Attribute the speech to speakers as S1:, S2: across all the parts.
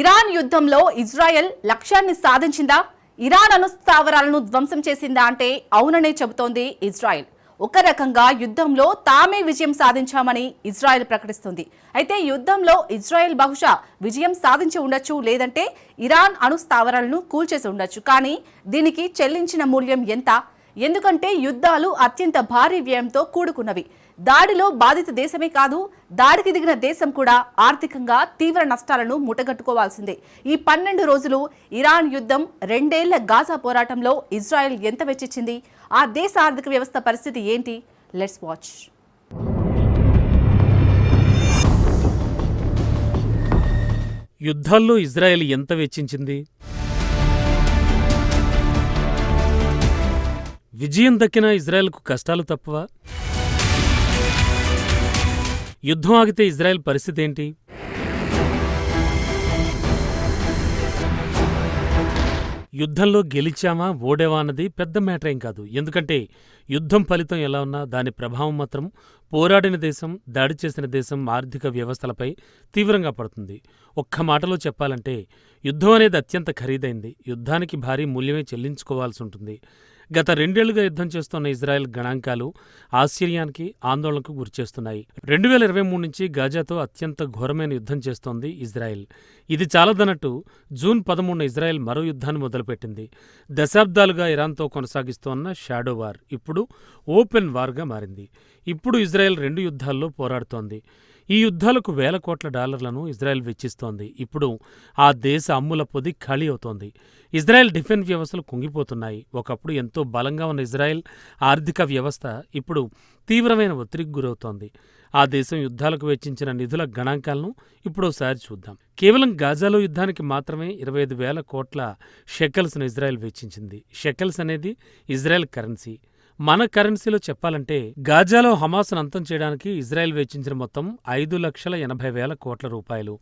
S1: Iran యుద్ధంలో Israel లక్ష్యాన్ని సాధించిందా? Iran అనుస్థావరాలను ధ్వంసం చేసిందా అంటే అవుననే చెబుతోంది ఇజ్రాయెల్. ఒక రకంగా యుద్ధంలో తామే విజయం సాధించామని ఇజ్రాయెల్ ప్రకటిస్తుంది. అయితే యుద్ధంలో ఇజ్రాయెల్ బహుశా విజయం సాధించి ఉండొచ్చు లేదంటే ఇరాన్ అణుస్థావరాలను కూల్చేసి ఉండొచ్చు. కానీ దీనికి చెల్లించిన మూల్యం ఎంత? ఎందుకంటే యుద్ధాలు అత్యంత భారీ వ్యయంతో కూడుకున్నవి. దాడిలో బాధిత దేశమే కాదు దాడికి దిగిన దేశం కూడా ఆర్థికంగా తీవ్ర నష్టాలను ముటగట్టుకోవాల్సిందే. ఈ పన్నెండు రోజులు ఇరాన్ యుద్ధం రెండేళ్ళ గాజా పోరాటంలో ఇజ్రాయెల్ ఎంత వెచ్చించింది ఆ దేశ ఆర్థిక వ్యవస్థ పరిస్థితి ఏంటి? లెట్స్ వాచ్
S2: యుద్ధాల్లో ఇజ్రాయెల్ ఎంత వెచ్చించింది? విజయం దక్కిన ఇజ్రాయెల్కు కష్టాలు తప్పవా? యుద్ధం ఆగితే ఇజ్రాయెల్ పరిస్థితి ఏంటి? యుద్ధంలో గెలిచామా ఓడేవా అన్నది పెద్ద మ్యాటర్ ఏం కాదు. ఎందుకంటే యుద్ధం ఫలితం ఎలా ఉన్నా దాని ప్రభావం మాత్రం పోరాడిన దేశం దాడి చేసిన దేశం ఆర్థిక వ్యవస్థలపై తీవ్రంగా పడుతుంది. ఒక్క మాటలో చెప్పాలంటే యుద్ధం అనేది అత్యంత ఖరీదైంది. యుద్ధానికి భారీ మూల్యమే చెల్లించుకోవాల్సి ఉంటుంది. గత రెండేళ్ళుగా యుద్ధం చేస్తున్న ఇజ్రాయెల్ గణాంకాలు ఆశ్చర్యానికి ఆందోళనకు గురిచేస్తున్నాయి రెండు వేల ఇరవై మూడు నుంచి గాజాతో అత్యంత ఘోరమైన యుద్ధం చేస్తోంది ఇజ్రాయెల్. ఇది చాలదన్నట్టు జూన్ పదమూడున ఇజ్రాయెల్ మరో యుద్ధాన్ని మొదలుపెట్టింది. దశాబ్దాలుగా ఇరాన్తో కొనసాగిస్తోన్న షాడో వార్ ఇప్పుడు ఓపెన్ వార్గా మారింది. ఇప్పుడు ఇజ్రాయెల్ రెండు యుద్ధాల్లో పోరాడుతోంది. ఈ యుద్ధాలకు వేల కోట్ల డాలర్లను ఇజ్రాయెల్ వెచ్చిస్తోంది. ఇప్పుడు ఆ దేశ అమ్ముల పొది ఖాళీ అవుతోంది. ఇజ్రాయెల్ డిఫెన్స్ వ్యవస్థలు కుంగిపోతున్నాయి. ఒకప్పుడు ఎంతో బలంగా ఉన్న ఇజ్రాయెల్ ఆర్థిక వ్యవస్థ ఇప్పుడు తీవ్రమైన ఒత్తిడికి గురవుతోంది. ఆ దేశం యుద్ధాలకు వెచ్చించిన నిధుల గణాంకాలను ఇప్పుడోసారి చూద్దాం. కేవలం గాజాలో యుద్ధానికి మాత్రమే ఇరవై ఐదు వేల కోట్ల షెకల్స్ను ఇజ్రాయెల్ వెచ్చించింది. షెకల్స్ అనేది ఇజ్రాయెల్ కరెన్సీ. మన కరెన్సీలో చెప్పాలంటే గాజాలో హమాస్ను అంతం చేయడానికి ఇజ్రాయెల్ వెచ్చించిన మొత్తం ఐదు లక్షల ఎనభై వేల కోట్ల రూపాయలు.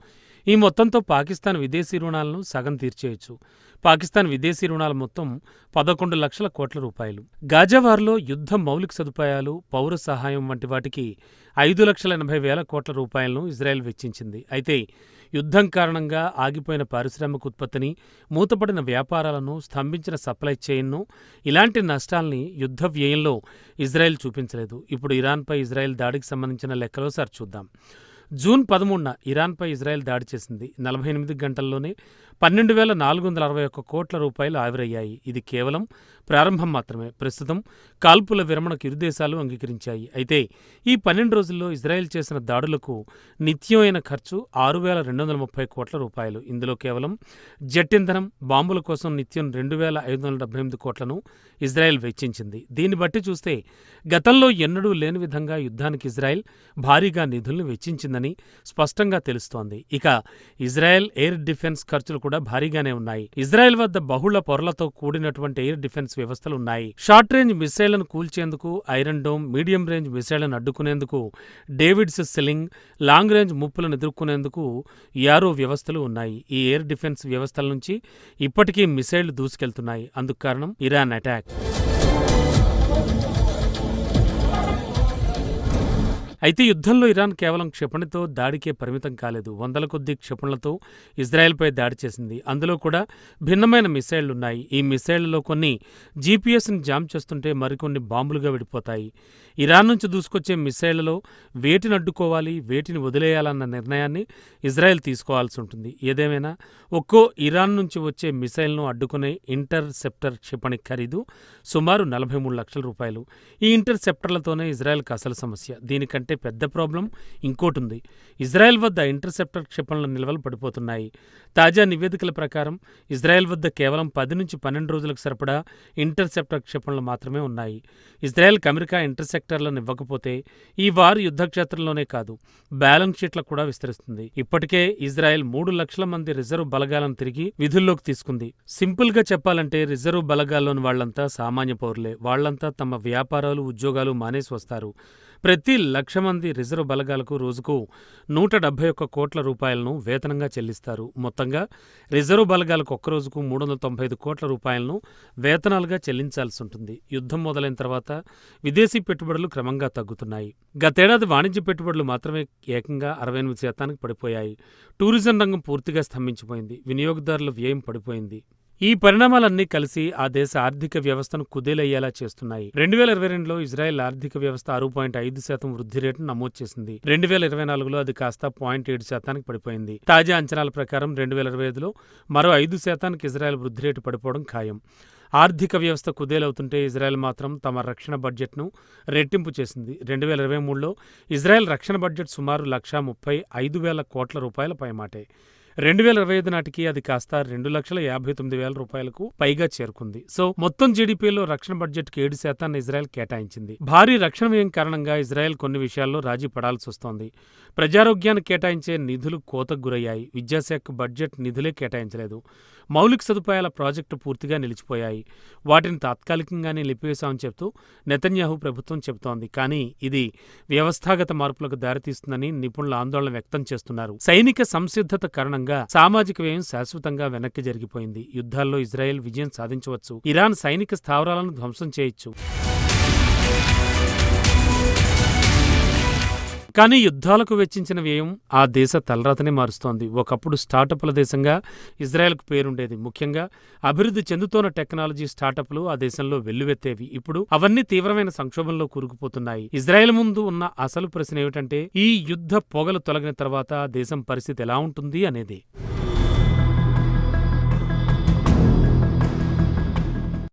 S2: ఈ మొత్తంతో పాకిస్తాన్ విదేశీ రుణాలను సగం తీర్చేయొచ్చు. పాకిస్తాన్ విదేశీ రుణాల మొత్తం పదకొండు లక్షల కోట్ల రూపాయలు. గాజావార్లో యుద్ధ మౌలిక సదుపాయాలు పౌర సహాయం వంటి వాటికి ఐదు లక్షల ఎనభై వేల కోట్ల రూపాయలను ఇజ్రాయెల్ వెచ్చించింది. అయితే యుద్ధం కారణంగా ఆగిపోయిన పారిశ్రామిక ఉత్పత్తిని మూతపడిన వ్యాపారాలను స్తంభించిన సప్లై చైన్ను ఇలాంటి నష్టాల్ని యుద్ధ వ్యయంలో ఇజ్రాయెల్ చూపించలేదు. ఇప్పుడు ఇరాన్పై ఇజ్రాయెల్ దాడికి సంబంధించిన లెక్కలో చూద్దాం జూన్ పదమూడున ఇరాన్పై ఇజ్రాయెల్ దాడి చేసింది. నలభై ఎనిమిది గంటల్లోనే పన్నెండు వేల నాలుగు వందల అరవై ఒక్క కోట్ల రూపాయలు ఆవిరయ్యాయి. ఇది కేవలం ప్రారంభం మాత్రమే. ప్రస్తుతం కాల్పుల విరమణకు ఇరు దేశాలు అంగీకరించాయి. అయితే ఈ పన్నెండు రోజుల్లో ఇజ్రాయెల్ చేసిన దాడులకు నిత్యం అయిన ఖర్చు ఆరు వేల రెండు వందల ముప్పై కోట్ల రూపాయలు. ఇందులో కేవలం జెట్ ఇంధనం బాంబుల కోసం నిత్యం రెండు వేల ఐదు వందల డెబ్బై ఎనిమిది కోట్లను ఇజ్రాయెల్ వెచ్చించింది. దీన్ని బట్టి చూస్తే గతంలో ఎన్నడూ లేని విధంగా యుద్ధానికి ఇజ్రాయెల్ భారీగా నిధులను వెచ్చించిందని స్పష్టంగా తెలుస్తోంది. ఇక ఇజ్రాయెల్ ఎయిర్ డిఫెన్స్ ఖర్చులు కూడా భారీగానే ఉన్నాయి. ఇజ్రాయెల్ వద్ద బహుళ పొరలతో కూడినటువంటి ఎయిర్ డిఫెన్స్ వ్యవస్థలు ఉన్నాయి షార్ట్ రేంజ్ మిసైళ్ళను కూల్చేందుకు ఐరన్ డోమ్ మీడియం రేంజ్ మిసైళ్ళను అడ్డుకునేందుకు డేవిడ్స్ సెల్లింగ్ లాంగ్ రేంజ్ ముప్పులను ఎదుర్కొనేందుకు యారో వ్యవస్థలు ఉన్నాయి. ఈ ఎయిర్ డిఫెన్స్ వ్యవస్థల నుంచి ఇప్పటికీ మిసైళ్ళు దూసుకెళ్తున్నాయి. అందుకు కారణం ఇరాన్ అటాక్. అయితే యుద్ధంలో ఇరాన్ కేవలం క్షిపణితో దాడికే పరిమితం కాలేదు. వందల కొద్ది క్షిపణులతో ఇజ్రాయెల్పై దాడి చేసింది. అందులో కూడా భిన్నమైన మిసైళ్ళున్నాయి. ఈ మిసైళ్ళలో కొన్ని జీపీఎస్ని జామ్ చేస్తుంటే మరికొన్ని బాంబులుగా విడిపోతాయి. ఇరాన్ నుంచి దూసుకొచ్చే మిసైళ్ళలో వేటిని అడ్డుకోవాలి వేటిని వదిలేయాలన్న నిర్ణయాన్ని ఇజ్రాయెల్ తీసుకోవాల్సి ఉంటుంది. ఏదేమైనా ఒక్కో ఇరాన్ నుంచి వచ్చే మిసైల్ను అడ్డుకునే ఇంటర్సెప్టర్ క్షిపణి ఖరీదు సుమారు నలభై మూడు లక్షల రూపాయలు. ఈ ఇంటర్సెప్టర్లతోనే ఇజ్రాయెల్కి అసలు సమస్య. దీనికంటే పెద్ద ప్రాబ్లం ఇంకోటుంది. ఇజ్రాయెల్ వద్ద ఇంటర్సెప్టర్ క్షిపణుల నిల్వలు పడిపోతున్నాయి. తాజా నివేదికల ప్రకారం ఇజ్రాయెల్ వద్ద కేవలం పది నుంచి పన్నెండు రోజులకు సరిపడా ఇంటర్సెప్టర్ క్షిపణులు మాత్రమే ఉన్నాయి. ఇజ్రాయెల్కి అమెరికా ఇంటర్సెప్టర్లను ఇవ్వకపోతే ఈ వారు యుద్ధక్షేత్రంలోనే కాదు బ్యాలెన్స్ షీట్లకు కూడా విస్తరిస్తుంది. ఇప్పటికే ఇజ్రాయెల్ మూడు లక్షల మంది రిజర్వ్ బలగాలను తిరిగి విధుల్లోకి తీసుకుంది. సింపుల్గా చెప్పాలంటే రిజర్వ్ బలగాల్లోని వాళ్ళంతా సామాన్య పౌరులే. వాళ్ళంతా తమ వ్యాపారాలు ఉద్యోగాలు మానేసి వస్తారు. ప్రతి లక్ష మంది రిజర్వ్ బలగాలకు రోజుకు నూట డెబ్బై ఒక్క కోట్ల రూపాయలను వేతనంగా చెల్లిస్తారు. మొత్తంగా రిజర్వ్ బలగాలకు ఒక్క రోజుకు మూడు వందల తొంభై ఐదు కోట్ల రూపాయలను వేతనాలుగా చెల్లించాల్సి ఉంటుంది. యుద్ధం మొదలైన తర్వాత విదేశీ పెట్టుబడులు క్రమంగా తగ్గుతున్నాయి. గతేడాది వాణిజ్య పెట్టుబడులు మాత్రమే ఏకంగా అరవై ఎనిమిది శాతానికి పడిపోయాయి. టూరిజం రంగం పూర్తిగా స్తంభించిపోయింది. వినియోగదారుల వ్యయం పడిపోయింది. ఈ పరిణామాలన్నీ కలిసి ఆ దేశ ఆర్థిక వ్యవస్థను కుదేలయ్యేలా చేస్తున్నాయి. రెండు వేల ఇరవై రెండులో ఇజ్రాయెల్ ఆర్థిక వ్యవస్థ ఆరు పాయింట్ ఐదు శాతం వృద్ధి రేటును నమోదు చేసింది. రెండు వేల ఇరవై నాలుగులో అది కాస్త పాయింట్ ఏడు శాతానికి పడిపోయింది. తాజా అంచనాల ప్రకారం రెండు వేల ఇరవై ఐదులో మరో ఐదు శాతానికి ఇజ్రాయెల్ వృద్ధి రేటు పడిపోవడం ఖాయం. ఆర్థిక వ్యవస్థ కుదేలవుతుంటే ఇజ్రాయెల్ మాత్రం తమ రక్షణ బడ్జెట్ను రెట్టింపు చేసింది. రెండు వేల ఇరవై మూడులో ఇజ్రాయెల్ రక్షణ బడ్జెట్ సుమారు లక్షా ముప్పై ఐదు వేల కోట్ల రూపాయల పైమాటే. రెండు వేల ఇరవై ఐదు నాటికి అది కాస్త రెండు లక్షల యాభై తొమ్మిది వేల రూపాయలకు పైగా చేరుకుంది. సో మొత్తం జీడీపీలో రక్షణ బడ్జెట్కి ఏడు శాతాన్ని ఇజ్రాయెల్ కేటాయించింది. భారీ రక్షణ వ్యయం కారణంగా ఇజ్రాయెల్ కొన్ని విషయాల్లో రాజీ పడాల్సి వస్తోంది. ప్రజారోగ్యాన్ని కేటాయించే నిధులు కోతకు గురయ్యాయి. విద్యాశాఖ బడ్జెట్ నిధులే కేటాయించలేదు. మౌలిక సదుపాయాల ప్రాజెక్టు పూర్తిగా నిలిచిపోయాయి. వాటిని తాత్కాలికంగానే నిలిపివేశామని చెబుతూ నెతన్యాహు ప్రభుత్వం చెబుతోంది. కానీ ఇది వ్యవస్థాగత మార్పులకు దారితీస్తుందని నిపుణులు ఆందోళన వ్యక్తం చేస్తున్నారు. సైనిక సంసిద్ధత కారణంగా సామాజిక వ్యయం శాశ్వతంగా వెనక్కి జరిగిపోయింది. యుద్ధాల్లో ఇజ్రాయెల్ విజయం సాధించవచ్చు. ఇరాన్ సైనిక స్థావరాలను ధ్వంసం చేయొచ్చు. కానీ యుద్ధాలకు వెచ్చించిన వ్యయం ఆ దేశ తలరాతనే మారుస్తోంది. ఒకప్పుడు స్టార్టప్ల దేశంగా ఇజ్రాయెల్కు పేరుండేది. ముఖ్యంగా అభివృద్ధి చెందుతోన్న టెక్నాలజీ స్టార్టప్లు ఆ దేశంలో వెల్లువెత్తేవి. ఇప్పుడు అవన్నీ తీవ్రమైన సంక్షోభంలో కూరుకుపోతున్నాయి. ఇజ్రాయెల్ ముందు ఉన్న అసలు ప్రశ్న ఏమిటంటే ఈ యుద్ధ పొగలు తొలగిన తర్వాత దేశం పరిస్థితి ఎలా ఉంటుంది అనేది.